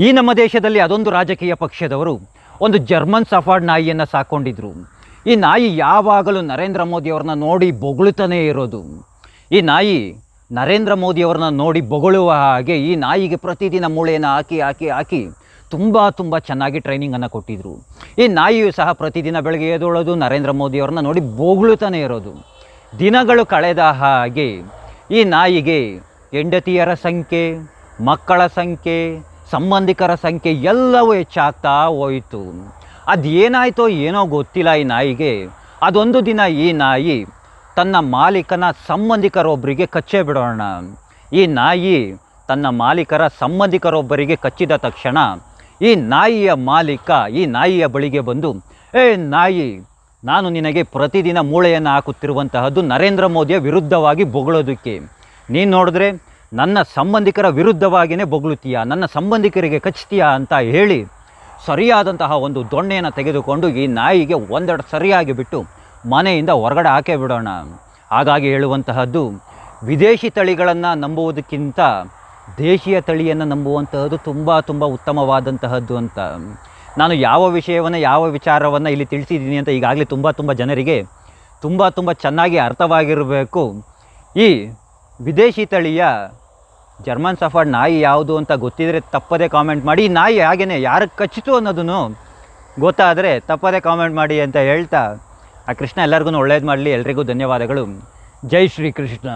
ಈ ನಮ್ಮ ದೇಶದಲ್ಲಿ ಅದೊಂದು ರಾಜಕೀಯ ಪಕ್ಷದವರು ಒಂದು ಜರ್ಮನ್ ಸಫಾರ್ಡ್ ನಾಯಿಯನ್ನು ಸಾಕೊಂಡಿದ್ರು. ಈ ನಾಯಿ ಯಾವಾಗಲೂ ನರೇಂದ್ರ ಮೋದಿಯವ್ರನ್ನ ನೋಡಿ ಬೊಗಳುತ್ತಾನೇ ಇರೋದು. ಈ ನಾಯಿ ನರೇಂದ್ರ ಮೋದಿಯವ್ರನ್ನ ನೋಡಿ ಬೊಗಳುವ ಹಾಗೆ ಈ ನಾಯಿಗೆ ಪ್ರತಿದಿನ ಮೂಳೆಯನ್ನು ಹಾಕಿ ಹಾಕಿ ಹಾಕಿ ತುಂಬ ತುಂಬ ಚೆನ್ನಾಗಿ ಟ್ರೈನಿಂಗನ್ನು ಕೊಟ್ಟಿದ್ರು. ಈ ನಾಯಿಯು ಸಹ ಪ್ರತಿದಿನ ಬೆಳಗ್ಗೆ ಎದೊಳೋದು ನರೇಂದ್ರ ಮೋದಿಯವ್ರನ್ನ ನೋಡಿ ಬೊಗಳುತ್ತಾನೆ ಇರೋದು. ದಿನಗಳು ಕಳೆದ ಹಾಗೆ ಈ ನಾಯಿಗೆ ಹೆಂಡತಿಯರ ಸಂಖ್ಯೆ, ಮಕ್ಕಳ ಸಂಖ್ಯೆ ಸಂಬಂಧಿಕರ ಸಂಖ್ಯೆ ಎಲ್ಲವೂ ಹೆಚ್ಚಾಗ್ತಾ ಹೋಯಿತು. ಅದೇನಾಯಿತೋ ಏನೋ ಗೊತ್ತಿಲ್ಲ ಈ ನಾಯಿಗೆ. ಅದೊಂದು ದಿನ ಈ ನಾಯಿ ತನ್ನ ಮಾಲೀಕನ ಸಂಬಂಧಿಕರೊಬ್ಬರಿಗೆ ಕಚ್ಚೇ ಬಿಡೋಣ. ಈ ನಾಯಿ ತನ್ನ ಮಾಲೀಕರ ಸಂಬಂಧಿಕರೊಬ್ಬರಿಗೆ ಕಚ್ಚಿದ ತಕ್ಷಣ ಈ ನಾಯಿಯ ಮಾಲೀಕ ಈ ನಾಯಿಯ ಬಳಿಗೆ ಬಂದು, ಏ ನಾಯಿ, ನಾನು ನಿನಗೆ ಪ್ರತಿದಿನ ಮೂಳೆಯನ್ನು ಹಾಕುತ್ತಿರುವಂತಹದ್ದು ನರೇಂದ್ರ ಮೋದಿಯ ವಿರುದ್ಧವಾಗಿ ಬೊಗಳೋದಕ್ಕೆ. ನೀನು ನೋಡಿದ್ರೆ ನನ್ನ ಸಂಬಂಧಿಕರ ವಿರುದ್ಧವಾಗಿಯೇ ಬೊಗಳುತ್ತೀಯಾ? ನನ್ನ ಸಂಬಂಧಿಕರಿಗೆ ಕಚ್ತೀಯಾ ಅಂತ ಹೇಳಿ ಸರಿಯಾದಂತಹ ಒಂದು ದೊಣ್ಣೆಯನ್ನು ತೆಗೆದುಕೊಂಡು ಈ ನಾಯಿಗೆ ಒಂದೆರಡು ಸರಿಯಾಗಿ ಬಿಟ್ಟು ಮನೆಯಿಂದ ಹೊರಗಡೆ ಹಾಕೇ ಬಿಡೋಣ. ಹಾಗಾಗಿ ಹೇಳುವಂತಹದ್ದು, ವಿದೇಶಿ ತಳಿಗಳನ್ನು ನಂಬುವುದಕ್ಕಿಂತ ದೇಶೀಯ ತಳಿಯನ್ನು ನಂಬುವಂತಹದ್ದು ತುಂಬ ತುಂಬ ಉತ್ತಮವಾದಂತಹದ್ದು ಅಂತ. ನಾನು ಯಾವ ವಿಷಯವನ್ನು, ಯಾವ ವಿಚಾರವನ್ನು ಇಲ್ಲಿ ತಿಳಿಸಿದ್ದೀನಿ ಅಂತ ಈಗಾಗಲೇ ತುಂಬ ತುಂಬ ಜನರಿಗೆ ತುಂಬ ತುಂಬ ಚೆನ್ನಾಗಿ ಅರ್ಥವಾಗಿರಬೇಕು. ಈ ವಿದೇಶಿ ತಳಿಯ ಜರ್ಮನ್ ಸಫರ್ಡ್ ನಾಯಿ ಯಾವುದು ಅಂತ ಗೊತ್ತಿದ್ರೆ ತಪ್ಪದೇ ಕಾಮೆಂಟ್ ಮಾಡಿ. ಈ ನಾಯಿ ಹಾಗೇನೆ, ಯಾರಿಗೆ ಕಚ್ಚಿತು ಅನ್ನೋದನ್ನು ಗೊತ್ತಾದರೆ ತಪ್ಪದೇ ಕಾಮೆಂಟ್ ಮಾಡಿ ಅಂತ ಹೇಳ್ತಾ ಆ ಕೃಷ್ಣ ಎಲ್ಲರಿಗೂ ಒಳ್ಳೇದು ಮಾಡಲಿ. ಎಲ್ರಿಗೂ ಧನ್ಯವಾದಗಳು. ಜೈ ಶ್ರೀ ಕೃಷ್ಣ